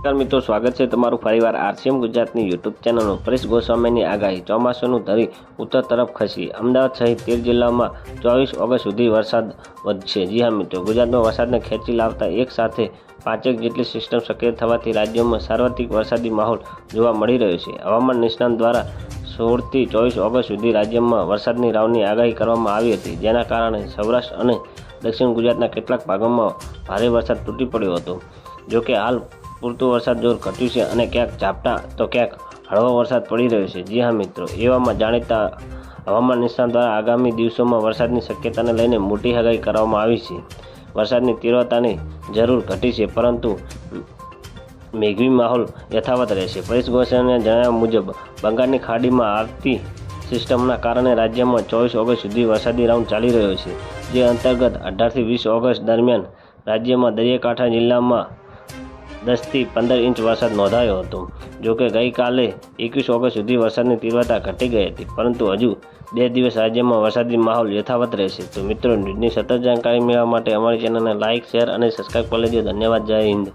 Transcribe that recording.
નમસ્કાર મિત્રો, સ્વાગત છે તમારું ફરીવાર આરસીએમ ગુજરાતની યુટ્યુબ ચેનલનું પરેશ ગોસ્વામીની આગાહી, ચોમાસાનું ધરી ઉત્તર તરફ ખસી. અમદાવાદ સહિત તેર જિલ્લામાં ચોવીસ ઓગસ્ટ સુધી વરસાદ વધશે. જી હા મિત્રો, ગુજરાતમાં વરસાદને ખેંચી લાવતા એક સાથે પાંચેક જેટલી સિસ્ટમ સક્રિય થવાથી રાજ્યમાં સાર્વત્રિક વરસાદી માહોલ જોવા મળી રહ્યો છે. હવામાન નિષ્ણાંત દ્વારા સોળથી ચોવીસ ઓગસ્ટ સુધી રાજ્યમાં વરસાદની રાવની આગાહી કરવામાં આવી હતી. જેના કારણે સૌરાષ્ટ્ર અને દક્ષિણ ગુજરાતના કેટલાક ભાગોમાં ભારે વરસાદ તૂટી પડ્યો હતો. જોકે હાલ પૂરતો વરસાદ જોર ઘટ્યું છે અને ક્યાંક ઝાપટા તો ક્યાંક હળવો વરસાદ પડી રહ્યો છે. જી હા મિત્રો, એવામાં જાણીતા હવામાન નિષ્ણાત દ્વારા આગામી દિવસોમાં વરસાદની શક્યતાને લઈને મોટી આગાહી કરવામાં આવી છે. વરસાદની તીવ્રતાની જરૂર ઘટી છે, પરંતુ મેઘવી માહોલ યથાવત રહેશે. પરેશ ગોસ્વામીના જણાવ્યા મુજબ, બંગાળની ખાડીમાં આવતી સિસ્ટમના કારણે રાજ્યમાં ચોવીસ ઓગસ્ટ સુધી વરસાદી રાઉન્ડ ચાલી રહ્યો છે, જે અંતર્ગત અઢારથી વીસ ઓગસ્ટ દરમિયાન રાજ્યમાં દરિયાકાંઠા જિલ્લામાં દસથી પંદર ઇંચ વરસાદ નોંધાયો હતો. જોકે ગઈકાલે એકવીસ ઓગસ્ટ સુધી વરસાદની તીવ્રતા ઘટી ગઈ હતી. પરંતુ હજુ બે દિવસ રાજ્યમાં વરસાદી માહોલ યથાવત રહેશે. તો મિત્રો, ન્યૂઝની સતત જાણકારી મેળવવા માટે અમારી ચેનલને લાઇક શેર અને સબસ્ક્રાઈબ કરી લેજો. ધન્યવાદ. જય હિન્દ.